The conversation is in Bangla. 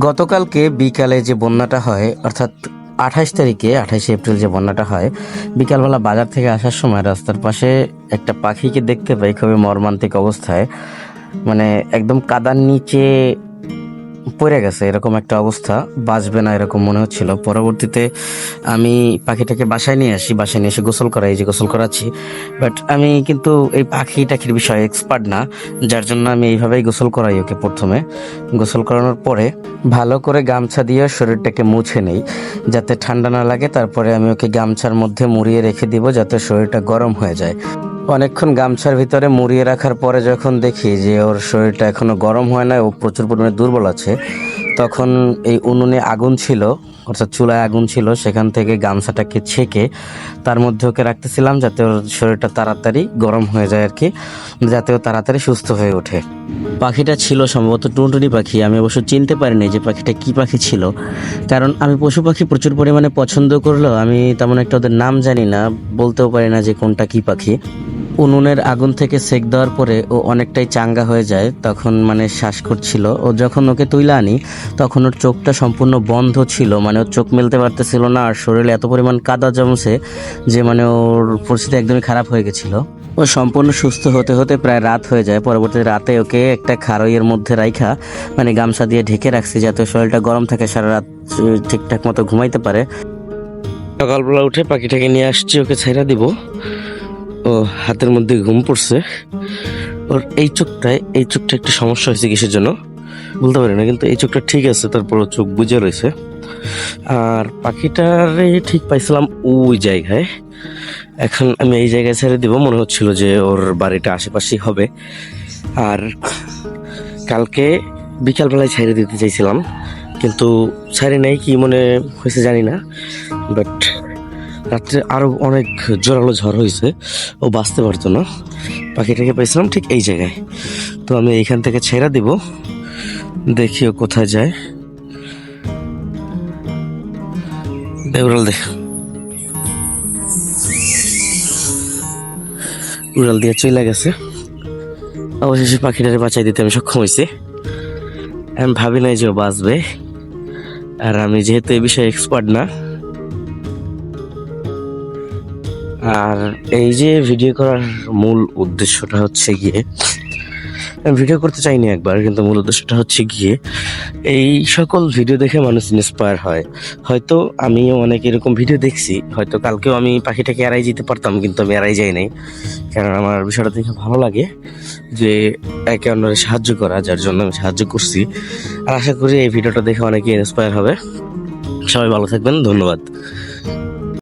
গতকালকে বিকালে যে বন্যাটা হয়, অর্থাৎ আঠাশ তারিখে, আঠাশে এপ্রিল যে বন্যাটা হয়, বিকালবেলা বাজার থেকে আসার সময় রাস্তার পাশে একটা পাখিকে দেখতে পাই, খুবই মর্মান্তিক অবস্থায়। মানে একদম কাদার নিচে পড়ে গেছে, এরকম একটা অবস্থা। বাঁচবে না এরকম মনে হচ্ছিল। পরবর্তীতে আমি পাখিটাকে বাসায় নিয়ে আসি, বাসায় নিয়ে এসে গোসল করাই যে গোসল করাচ্ছি। বাট আমি কিন্তু এই পাখি টাখির বিষয়ে এক্সপার্ট না, যার জন্য আমি এইভাবেই গোসল করাই ওকে প্রথমে। গোসল করানোর পরে ভালো করে গামছা দিয়ে শরীরটাকে মুছে নেই, যাতে ঠান্ডা না লাগে। তারপরে আমি ওকে গামছার মধ্যে মুড়িয়ে রেখে দিব, যাতে শরীরটা গরম হয়ে যায়। অনেকক্ষণ গামছার ভিতরে মুড়িয়ে রাখার পরে যখন দেখি যে ওর শরীরটা এখনও গরম হয় না ও প্রচুর পরিমাণে দুর্বল আছে, তখন এই উনুনে আগুন ছিল, অর্থাৎ চুলায় আগুন ছিল, সেখান থেকে গামছাটাকে ছেঁকে তার মধ্যে ওকে রাখতেছিলাম যাতে ওর শরীরটা তাড়াতাড়ি গরম হয়ে যায় আর কি, যাতে ও তাড়াতাড়ি সুস্থ হয়ে ওঠে। পাখিটা ছিল সম্ভবত টুনটুনি পাখি, আমি অবশ্য চিনতে পারিনি যে পাখিটা কি পাখি ছিল, কারণ আমি পশু পাখি প্রচুর পরিমাণে পছন্দ করলেও আমি তেমন একটা ওদের নাম জানি না, বলতেও পারি না যে কোনটা কি পাখি। উনুনের আগুন থেকে সেক দেওয়ার পরে ও অনেকটাই চাঙ্গা হয়ে যায়, তখন মানে শ্বাস করছিল ও যখন ওকে তুইলে আনি, তখন ওর চোখটা সম্পূর্ণ বন্ধ ছিল। মানে ওর চোখ মেলতে পারতেছিল না, আর শরীরে এত পরিমাণ কাদা জমছে যে মানে ওর পরিস্থিতি একদমই খারাপ হয়ে গেছিল। ও সম্পূর্ণ সুস্থ হতে হতে প্রায় রাত হয়ে যায়। পরবর্তী রাতে ওকে একটা খারইয়ের মধ্যে রাইখা মানে গামছা দিয়ে ঢেকে রাখছি যাতে শরীরটা গরম থাকে, সারা রাত ঠিকঠাক মতো ঘুমাইতে পারে। সকালবেলা উঠে পাখিটাকে নিয়ে আসছি, ওকে ছেড়ে দিব। ও হাতের মধ্যে ঘুম পড়ছে। ওর এই চোখটায়, এই চোখটা একটু সমস্যা হয়েছে কিসের জন্য? বলতে পারি না, কিন্তু এই চোখটা ঠিক আছে তারপর চোখ বুঝে রয়েছে। আর পাখিটারে ঠিক পাইছিলাম ওই জায়গায়। এখন আমি এই জায়গায় ছেড়ে দিব, মনে হচ্ছিল যে ওর বাড়িটা আশেপাশেই হবে। আর কালকে বিকালবেলায় ছেড়ে দিতে চাইছিলাম, কিন্তু ছাড়ি নাই, কি মনে হয়েছে জানি না বাট রাত্রে আরও অনেক জোরালো ঝড় হয়েছে, ও বাঁচতে পারতো না। পাখিটাকে পেয়েছিলাম ঠিক এই জায়গায়। তো আমি এইখান থেকে ছেড়ে দিব, দেখি ও কোথায় যায়। দেউরাল দেখ উড়াল দিয়ে চলে গেছে। অবশেষে পাখিটারে বাঁচাই দিতে আমি সক্ষম হয়েছি। আমি ভাবি নাই যে ও বাঁচবে। আর আমি যেহেতু এই বিষয়ে এক্সপার্ট না আর এই যে ভিডিও করার মূল উদ্দেশ্যটা হচ্ছে গিয়ে ভিডিও করতে চাইনি একবার, কিন্তু মূল উদ্দেশ্যটা হচ্ছে গিয়ে, এই সকল ভিডিও দেখে মানুষ ইন্সপায়ার হয়। হয়তো আমিও অনেক এরকম ভিডিও দেখছি, হয়তো কালকেও আমি পাখিটাকে এড়াই যেতে পারতাম, কিন্তু আমি এড়াই যাই নাই। কারণ আমার বিষয়টা দেখে ভালো লাগে যে একে অন্যের সাহায্য করা, যার জন্য আমি সাহায্য করছি। আর আশা করি এই ভিডিওটা দেখে অনেকে ইন্সপায়ার হবে। সবাই ভালো থাকবেন, ধন্যবাদ।